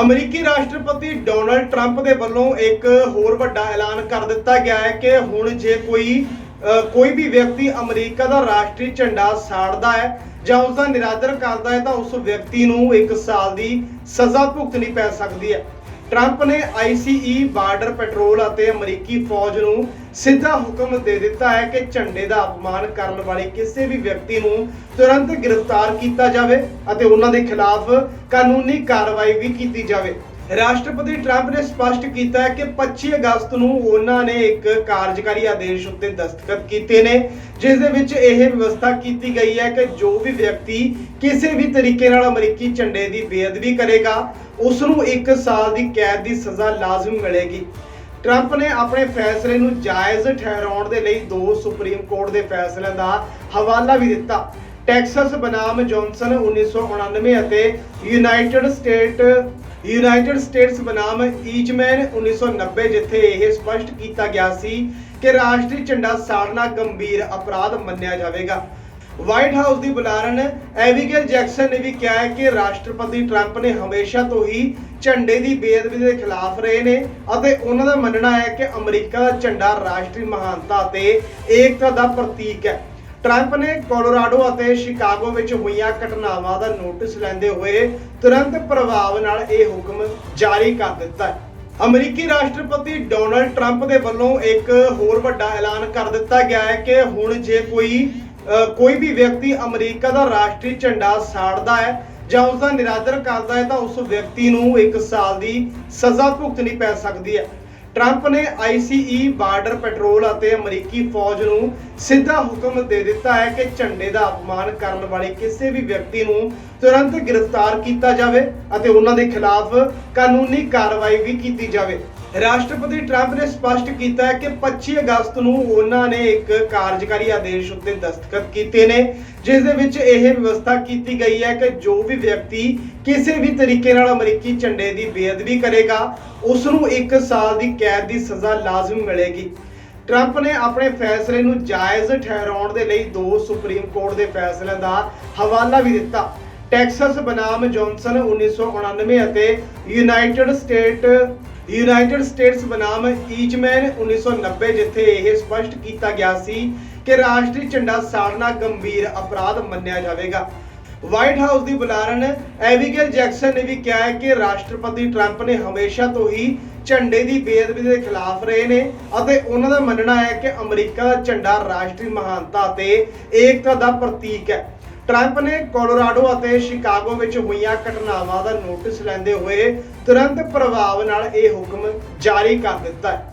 ਅਮਰੀਕੀ ਰਾਸ਼ਟਰਪਤੀ Donald Trump ਦੇ ਵੱਲੋਂ ਇੱਕ ਹੋਰ ਵੱਡਾ ਐਲਾਨ ਕਰ ਦਿੱਤਾ ਗਿਆ ਹੈ ਕਿ ਹੁਣ ਜੇ ਕੋਈ ਕੋਈ ਵੀ ਵਿਅਕਤੀ ਅਮਰੀਕਾ ਦਾ ਰਾਸ਼ਟਰੀ ਝੰਡਾ ਸਾੜਦਾ ਹੈ ਜਾਂ ਉਸ ਦਾ ਨਿਰਾਦਰ ਕਰਦਾ ਹੈ ਤਾਂ ਉਸ ਵਿਅਕਤੀ ਨੂੰ 1 ਸਾਲ ਦੀ ਸਜ਼ਾ ਭੁਗਤਣੀ ਪੈ ਸਕਦੀ ਹੈ। ਟਰੰਪ ਨੇ ਆਈਸੀਈ ਬਾਰਡਰ ਪੈਟਰੋਲ ਅਤੇ ਅਮਰੀਕੀ ਫੌਜ ਨੂੰ ਸਿੱਧਾ ਹੁਕਮ ਦੇ ਦਿੱਤਾ ਹੈ ਕਿ ਝੰਡੇ ਦਾ ਅਪਮਾਨ ਕਰਨ ਵਾਲੇ ਕਿਸੇ ਵੀ ਵਿਅਕਤੀ ਨੂੰ ਤੁਰੰਤ ਗ੍ਰਿਫਤਾਰ ਕੀਤਾ ਜਾਵੇ ਅਤੇ ਉਹਨਾਂ ਦੇ ਖਿਲਾਫ ਕਾਨੂੰਨੀ ਕਾਰਵਾਈ ਵੀ ਕੀਤੀ ਜਾਵੇ। ਰਾਸ਼ਟਰਪਤੀ ਟਰੰਪ ਨੇ ਸਪਸ਼ਟ ਕੀਤਾ ਹੈ ਕਿ 25 ਅਗਸਤ ਨੂੰ ਉਹਨਾਂ ਨੇ ਇੱਕ ਕਾਰਜਕਾਰੀ ਆਦੇਸ਼ ਉੱਤੇ ਦਸਤਖਤ ਕੀਤੇ ਨੇ, ਜਿਸ ਦੇ ਵਿੱਚ ਇਹ ਵਿਵਸਥਾ ਕੀਤੀ ਗਈ ਹੈ ਕਿ ਜੋ ਵੀ ਵਿਅਕਤੀ ਕਿਸੇ ਵੀ ਤਰੀਕੇ ਨਾਲ ਅਮਰੀਕੀ ਝੰਡੇ ਦੀ ਬੇਅਦਬੀ ਕਰੇਗਾ, ਉਸ ਨੂੰ 1 ਸਾਲ ਦੀ ਕੈਦ ਦੀ ਸਜ਼ਾ ਲਾਜ਼ਮੀ ਮਿਲੇਗੀ। ਟਰੰਪ ਨੇ ਆਪਣੇ ਫੈਸਲੇ ਨੂੰ ਜਾਇਜ਼ ਠਹਿਰਾਉਣ ਦੇ ਲਈ ਦੋ ਸੁਪਰੀਮ ਕੋਰਟ ਦੇ ਫੈਸਲਿਆਂ ਦਾ ਹਵਾਲਾ ਵੀ ਦਿੱਤਾ। ਟੈਕਸਸ ਬਨਾਮ ਜੌਨਸਨ 1999 ਅਤੇ ਯੂਨਾਈਟਿਡ ਸਟੇਟ ਯੂਨਾਈਟਿਡ ਸਟੇਟਸ ਬਨਾਮ ਈਚਮੈਨ 1990 ਜਿੱਥੇ ਇਹ ਸਪਸ਼ਟ ਕੀਤਾ ਗਿਆ ਸੀ ਕਿ ਰਾਸ਼ਟਰੀ ਝੰਡਾ ਸਾੜਨਾ ਗੰਭੀਰ ਅਪਰਾਧ ਮੰਨਿਆ ਜਾਵੇਗਾ। ਵਾਈਟ ਹਾਊਸ ਦੀ ਬੁਲਾਰਨ ਐਵੀਗੇਲ ਜੈਕਸਨ ਨੇ ਵੀ ਕਿਹਾ ਹੈ ਕਿ ਰਾਸ਼ਟਰਪਤੀ ਟਰੰਪ ਨੇ ਹਮੇਸ਼ਾ ਤੋਂ ਹੀ ਝੰਡੇ ਦੀ ਬੇਅਦਬੀ ਦੇ ਖਿਲਾਫ ਰਹੇ ਨੇ ਅਤੇ ਉਹਨਾਂ ਦਾ ਮੰਨਣਾ ਹੈ ਕਿ ਅਮਰੀਕਾ ਦਾ ਝੰਡਾ ਰਾਸ਼ਟਰੀ ਮਹਾਨਤਾ ਅਤੇ ਏਕਤਾ ਦਾ ਪ੍ਰਤੀਕ ਹੈ। ਟਰੰਪ ਨੇ ਕੋਲੋਰਾਡੋ ਅਤੇ ਸ਼ਿਕਾਗੋ ਵਿੱਚ ਹੋਈਆਂ ਘਟਨਾਵਾਂ ਦਾ ਨੋਟਿਸ ਲੈਂਦੇ ਹੋਏ ਤੁਰੰਤ ਪ੍ਰਭਾਵ ਨਾਲ ਇਹ ਹੁਕਮ ਜਾਰੀ ਕਰ ਦਿੱਤਾ ਹੈ। ਅਮਰੀਕੀ ਰਾਸ਼ਟਰਪਤੀ ਡੋਨਲਡ ਟਰੰਪ ਦੇ ਵੱਲੋਂ ਇੱਕ ਹੋਰ ਵੱਡਾ ਐਲਾਨ ਕਰ ਦਿੱਤਾ ਗਿਆ ਹੈ ਕਿ ਹੁਣ ਜੇ ਕੋਈ ਕੋਈ ਵੀ ਵਿਅਕਤੀ ਅਮਰੀਕਾ ਦਾ ਰਾਸ਼ਟਰੀ ਝੰਡਾ ਸਾੜਦਾ ਹੈ ਜਾਂ ਉਸ ਦਾ ਨਿਰਾਦਰ ਕਰਦਾ ਹੈ ਤਾਂ ਉਸ ਵਿਅਕਤੀ ਨੂੰ 1 ਸਾਲ ਦੀ ਸਜ਼ਾ ਭੁਗਤਣੀ ਪੈ ਸਕਦੀ ਹੈ। ਟਰੰਪ ਨੇ ਆਈਸੀਈ ਬਾਰਡਰ ਪੈਟਰੋਲ ਅਤੇ ਅਮਰੀਕੀ ਫੌਜ ਨੂੰ ਸਿੱਧਾ ਹੁਕਮ ਦੇ ਦਿੱਤਾ ਹੈ ਕਿ ਝੰਡੇ ਦਾ ਅਪਮਾਨ ਕਰਨ ਵਾਲੇ ਕਿਸੇ ਵੀ ਵਿਅਕਤੀ ਨੂੰ ਤੁਰੰਤ ਗ੍ਰਿਫਤਾਰ ਕੀਤਾ ਜਾਵੇ ਅਤੇ ਉਹਨਾਂ ਦੇ ਖਿਲਾਫ ਕਾਨੂੰਨੀ ਕਾਰਵਾਈ ਵੀ ਕੀਤੀ ਜਾਵੇ। ਰਾਸ਼ਟਰਪਤੀ ਟਰੰਪ ਨੇ ਸਪਸ਼ਟ ਕੀਤਾ ਹੈ ਕਿ 25 ਅਗਸਤ ਨੂੰ ਉਹਨਾਂ ਨੇ ਇੱਕ ਕਾਰਜਕਾਰੀ ਆਦੇਸ਼ ਉੱਤੇ ਦਸਤਖਤ ਕੀਤੇ ਨੇ, ਜਿਸ ਦੇ ਵਿੱਚ ਇਹ ਵਿਵਸਥਾ ਕੀਤੀ ਗਈ ਹੈ ਕਿ ਜੋ ਵੀ ਵਿਅਕਤੀ ਕਿਸੇ ਵੀ ਤਰੀਕੇ ਨਾਲ ਅਮਰੀਕੀ ਝੰਡੇ ਦੀ ਬੇਅਦਬੀ ਕਰੇਗਾ ਉਸ ਨੂੰ 1 ਸਾਲ ਦੀ ਕੈਦ ਦੀ ਸਜ਼ਾ ਲਾਜ਼ਮੀ ਮਿਲੇਗੀ। ਟਰੰਪ ਨੇ ਆਪਣੇ ਫੈਸਲੇ ਨੂੰ ਜਾਇਜ਼ ਠਹਿਰਾਉਣ ਦੇ ਲਈ ਦੋ ਸੁਪਰੀਮ ਕੋਰਟ ਦੇ ਫੈਸਲਿਆਂ ਦਾ ਹਵਾਲਾ ਵੀ ਦਿੱਤਾ। ਟੈਕਸਸ ਬਨਾਮ ਜੌਨਸਨ 1999 ਅਤੇ ਯੂਨਾਈਟਿਡ ਸਟੇਟ ਯੂਨਾਈਟਿਡ ਸਟੇਟਸ ਬਨਾਮ ਈਚਮੈਨ 1990 ਜਿੱਥੇ ਇਹ ਸਪਸ਼ਟ ਕੀਤਾ ਗਿਆ ਸੀ ਕਿ ਰਾਸ਼ਟਰੀ ਝੰਡਾ ਸਾੜਨਾ ਗੰਭੀਰ ਅਪਰਾਧ ਮੰਨਿਆ ਜਾਵੇਗਾ। ਵਾਈਟ ਹਾਊਸ ਦੀ ਬੁਲਾਰਨ ਐਵੀਗੇਲ ਜੈਕਸਨ ਨੇ ਵੀ ਕਿਹਾ ਹੈ ਕਿ ਰਾਸ਼ਟਰਪਤੀ ਟਰੰਪ ਨੇ ਹਮੇਸ਼ਾ ਤੋਂ ਹੀ ਝੰਡੇ ਦੀ ਬੇਅਦਬੀ ਦੇ ਖਿਲਾਫ ਰਹੇ ਨੇ ਅਤੇ ਉਹਨਾਂ ਦਾ ਮੰਨਣਾ ਹੈ ਕਿ ਅਮਰੀਕਾ ਦਾ ਝੰਡਾ ਰਾਸ਼ਟਰੀ ਮਹਾਨਤਾ ਅਤੇ ਏਕਤਾ ਦਾ ਪ੍ਰਤੀਕ ਹੈ। ਟਰੰਪ ਨੇ ਕੋਲੋਰਾਡੋ ਅਤੇ ਸ਼ਿਕਾਗੋ ਵਿੱਚ ਹੋਈਆਂ ਘਟਨਾਵਾਂ ਦਾ ਨੋਟਿਸ ਲੈਂਦੇ ਹੋਏ ਤੁਰੰਤ ਪ੍ਰਭਾਵ ਨਾਲ ਇਹ ਹੁਕਮ ਜਾਰੀ ਕਰ ਦਿੱਤਾ ਹੈ।